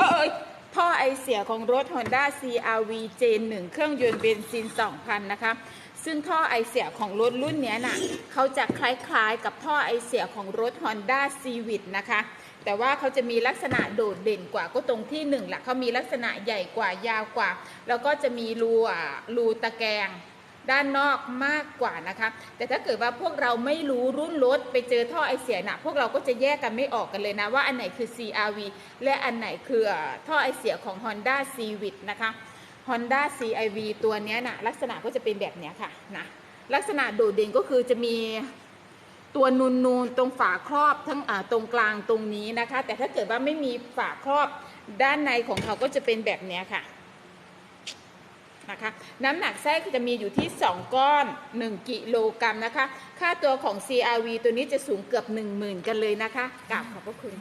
เอยท่อไอเสียของรถ Honda CRV Gen 1 เครื่องยนต์เบนซิน 2,000 นะคะ ซึ่งท่อไอเสียของรถรุ่นนี้ยน่ะเขาจะคล้ายๆกับท่อไอเสียของรถ Honda Civic นะคะ แต่ว่าเขาจะมีลักษณะโดดเด่นกว่าก็ตรงที่หนึ่งแหละเขามีลักษณะใหญ่กว่ายาวกว่า แล้วก็จะมีรูอ่ารูตะแกรง ด้านนอกมากกว่านะคะ แต่ถ้าเกิดว่าพวกเราไม่รู้รุ่นรถไปเจอท่อไอเสียนะพวกเราก็จะแยกกันไม่ออกกันเลยนะ ว่าอันไหนคือ CRV และอันไหนคือท่อไอเสียของ Honda Civic นะคะ Honda CRV ตัวนี้นะลักษณะก็จะเป็นแบบนี้ค่ะนะลักษณะโดดเด่นก็คือจะมีตัวนูนๆตรงฝาครอบทั้งตรงกลางตรงนี้นะคะ แต่ถ้าเกิดว่าไม่มีฝาครอบด้านในของเขาก็จะเป็นแบบนี้ค่ะ นะคะน้ำหนักไส้จะมีอยู่ที่ 2 ก้อน 1 กิโลกรัมนะคะ ค่าตัวของ CRV ตัวนี้จะสูงเกือบ 10,000 กันเลยนะคะกราบขอบพระคุณ